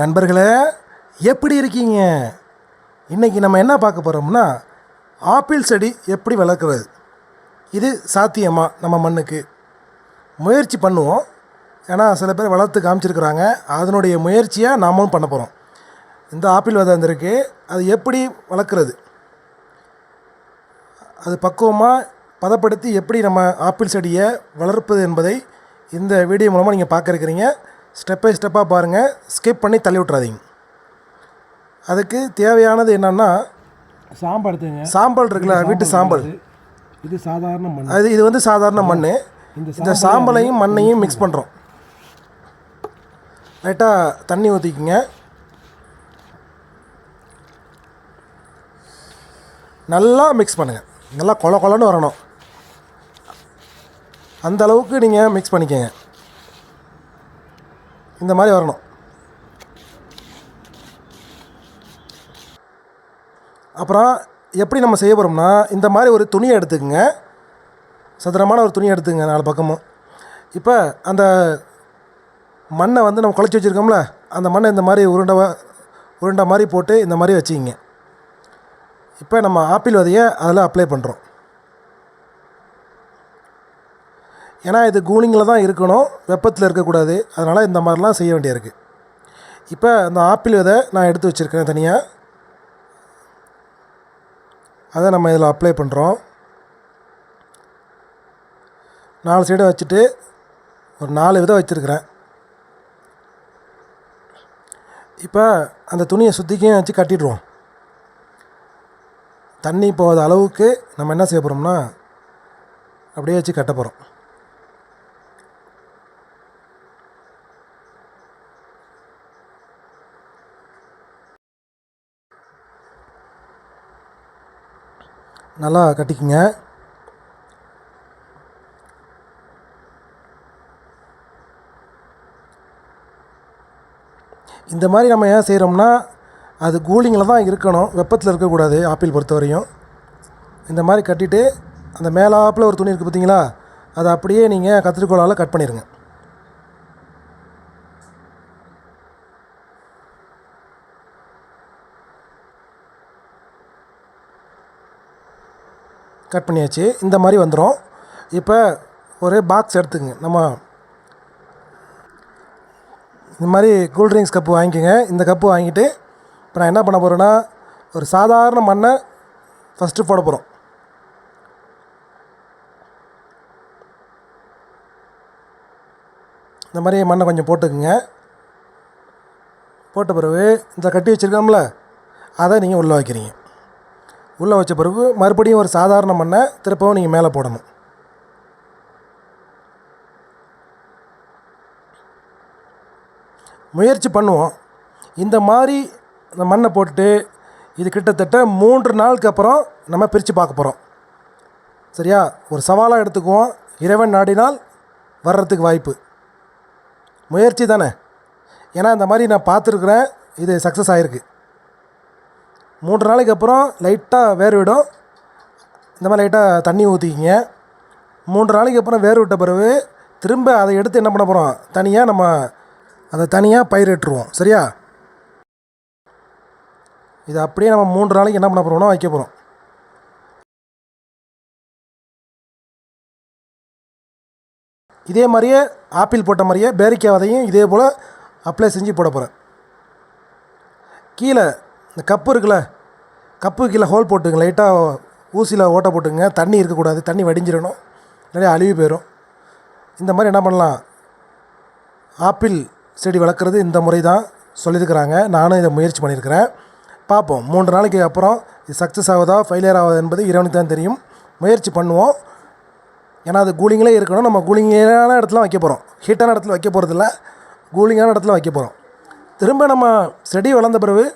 நண்பர்களே எப்படி இருக்கீங்க? இன்றைக்கி நம்ம என்ன பார்க்க போகிறோம்னா ஆப்பிள் செடி எப்படி வளர்க்குறது? இது சாத்தியமாக நம்ம மண்ணுக்கு? முயற்சி பண்ணுவோம். ஏன்னா சில பேர் வளர்த்து காமிச்சிருக்கிறாங்க. அதனுடைய முயற்சியாக நாமளும் பண்ண போகிறோம் இந்த ஆப்பிள் விதை வந்திருக்கு. அது எப்படி வளர்க்குறது? அது பக்குவமாக பதப்படுத்தி எப்படி நம்ம ஆப்பிள் செடியை வளர்ப்பது என்பதை இந்த வீடியோ மூலமாக நீங்கள் பார்க்க இருக்கிறீங்க. ஸ்டெப் பை ஸ்டெப்பாக பாருங்கள் ஸ்கிப் பண்ணி தள்ளி விட்றாதீங்க அதுக்கு தேவையானது என்னென்னா சாம்பல் எடுத்துங்க சாம்பல் இருக்குல்ல வீட்டு சாம்பல். இது சாதாரண மண். அது இது வந்து சாதாரண மண் இந்த சாம்பலையும் மண்ணையும் மிக்ஸ் பண்ணுறோம் லைட்டாக தண்ணி ஊற்றிக்குங்க நல்லா மிக்ஸ் பண்ணுங்கள் நல்லா கொல கொலன்னு வரணும். அந்த அளவுக்கு நீங்கள் மிக்ஸ் பண்ணிக்கங்க. இந்த மாதிரி வரணும். அப்புறம் எப்படி நம்ம செய்ய போகிறோம்னா இந்த மாதிரி ஒரு துணியை எடுத்துக்கோங்க. சதுரமான ஒரு துணி எடுத்துக்கங்க நாலு பக்கமும். இப்போ அந்த மண்ணை வந்து நம்ம குழச்சி வச்சுருக்கோம்ல அந்த மண்ணை இந்த மாதிரி உருண்டை உருண்டை மாதிரி போட்டு இந்த மாதிரி வச்சுக்கிங்க. இப்போ நம்ம ஆப்பிள் விதையை அதில் அப்ளை பண்ணுறோம் ஏன்னா இது கூலிங்கில் தான் இருக்கணும் வெப்பத்தில் இருக்கக்கூடாது. அதனால் இந்த மாதிரிலாம் செய்ய வேண்டியிருக்கு. இப்போ அந்த ஆப்பிள் விதை நான் எடுத்து வச்சுருக்கேன் தனியாக அதை நம்ம இதில் அப்ளை பண்ணுறோம் நாலு சைடும் வச்சுட்டு ஒரு நாலு விதம் வச்சுருக்கிறேன். இப்போ அந்த துணியை சுற்றிக்கையும் வச்சு கட்டிடுவோம் தண்ணி போகாத அளவுக்கு நம்ம என்ன செய்ய போகிறோம்னா அப்படியே வச்சு கட்ட போகிறோம் நல்லா கட்டிக்குங்க. இந்த மாதிரி நம்ம ஏன் செய்கிறோம்னா அது கூலிங்கில் தான் இருக்கணும். வெப்பத்தில் இருக்கக்கூடாது ஆப்பிள் பொறுத்தவரையும். இந்த மாதிரி கட்டிட்டு அந்த மேலாப்பில் ஒரு துணி இருக்குது பார்த்தீங்களா அதை அப்படியே நீங்கள் கத்திரிக்கோளால் கட் பண்ணிடுங்க கட் பண்ணியாச்சு. இந்த மாதிரி வந்துடும் இப்போ ஒரு பாக்ஸ் எடுத்துக்கங்க. நம்ம இந்த மாதிரி கூல்ட்ரிங்க்ஸ் கப்பு வாங்கிக்கோங்க. இந்த கப்பு வாங்கிட்டு இப்போ நான் என்ன பண்ண போகிறேன்னா ஒரு சாதாரண மண்ணை ஃபஸ்ட்டு போட போகிறோம் இந்த மாதிரி மண்ணை கொஞ்சம் போட்டுக்குங்க. போட்ட பிறகு இந்த கட்டி வச்சுருக்கோம்ல அதை நீங்கள் உள்ளே வைக்கிறீங்க. உள்ளே வச்ச பிறகு மறுபடியும் ஒரு சாதாரண மண்ணை திருப்பவும் நீங்கள் மேலே போடணும். முயற்சி பண்ணுவோம். இந்த மாதிரி இந்த மண்ணை போட்டுட்டு இது கிட்டத்தட்ட மூன்று நாளுக்கு அப்புறம் நம்ம பிரித்து பார்க்க போகிறோம் சரியா? ஒரு சவாலாக எடுத்துக்குவோம். இறைவன் நாடினால் வர்றதுக்கு வாய்ப்பு. முயற்சி தானே? ஏன்னா இந்த மாதிரி நான் பார்த்துருக்குறேன். இது சக்ஸஸ் ஆகிருக்கு மூன்று நாளைக்கு அப்புறம் லைட்டாக வேர் விடும். இந்த மாதிரி லைட்டாக தண்ணி ஊற்றிக்கிங்க மூன்று நாளைக்கு அப்புறம் வேர் விட்ட பிறகு திரும்ப அதை எடுத்து என்ன பண்ண போகிறோம் தனியாக நம்ம அதை தனியாக பயிரிட்டுருவோம். சரியா? இது அப்படியே நம்ம மூன்று நாளைக்கு என்ன பண்ண போகிறோம்னா வைக்க போகிறோம் இதே மாதிரியே ஆப்பிள் போட்ட மாதிரியே பேரிக்காய் விதையும் இதே போல் அப்ளை செஞ்சு போட போகிறேன் கீழே இந்த கப்பு இருக்குல்ல கப்பு கீழே ஹோல் போட்டுங்க லைட்டாக ஊசியில் ஓட்டை போட்டுங்க தண்ணி இருக்கக்கூடாது தண்ணி வடிஞ்சிடணும். நிறைய அழுகி போயிடும் இந்த மாதிரி என்ன பண்ணலாம்? ஆப்பிள் செடி வளர்க்குறது இந்த முறை தான் சொல்லியிருக்கிறாங்க. நானும் இதை முயற்சி பண்ணியிருக்கிறேன். பார்ப்போம். மூன்று நாளைக்கு அப்புறம் இது சக்ஸஸ் ஆகுதா ஃபெயிலியர் ஆகுதா என்பது இறைவனுக்கு தான் தெரியும். முயற்சி பண்ணுவோம். ஏன்னா அது கூலிங்கிலே இருக்கணும். நம்ம கூலிங்கான இடத்துல வைக்க போகிறோம் ஹீட்டான இடத்துல வைக்க போகிறதில்ல கூலிங்கான இடத்துல வைக்க போகிறோம் திரும்ப நம்ம செடி வளர்ந்த பிறகு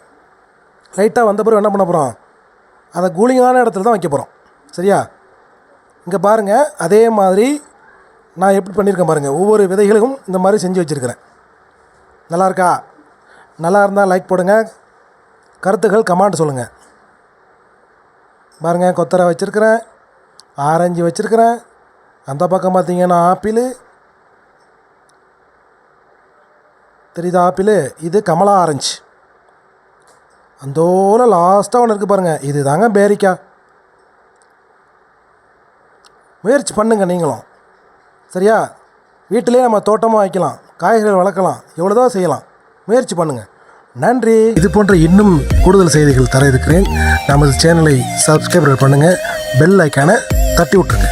லைட்டாக வந்த பிறகு என்ன பண்ண போகிறோம் அதை கூலிங்கான இடத்துல தான் வைக்க போகிறோம் சரியா? இங்கே பாருங்கள் அதே மாதிரி நான் எப்படி பண்ணியிருக்கேன் பாருங்கள் ஒவ்வொரு விதைகளுக்கும் இந்த மாதிரி செஞ்சு வச்சுருக்கிறேன். நல்லா இருக்கா? நல்லா இருந்தால் லைக் போடுங்க. கருத்துக்கள் கமெண்ட் சொல்லுங்கள் பாருங்கள் கொத்தரை வச்சுருக்கிறேன். ஆரஞ்சு வச்சுருக்கிறேன். அந்த பக்கம் பார்த்திங்கன்னா ஆப்பிள். தெரியுதா ஆப்பிள்? இது கமலா ஆரஞ்சு. அந்தோல லாஸ்ட்டாக ஒன்று இருக்குது பாருங்கள் இது தாங்க பேரிக்கா. முயற்சி பண்ணுங்க நீங்களும். சரியா? வீட்டிலே நம்ம தோட்டமாக வைக்கலாம். காய்கறிகள் வளர்க்கலாம். எவ்வளோதான் செய்யலாம். முயற்சி பண்ணுங்கள் நன்றி. இது போன்ற இன்னும் கூடுதல் செய்திகள் தர இருக்கிறேன். நமது சேனலை சப்ஸ்கிரைப் பண்ணுங்கள் பெல் ஐக்கானை தட்டி விட்ருங்க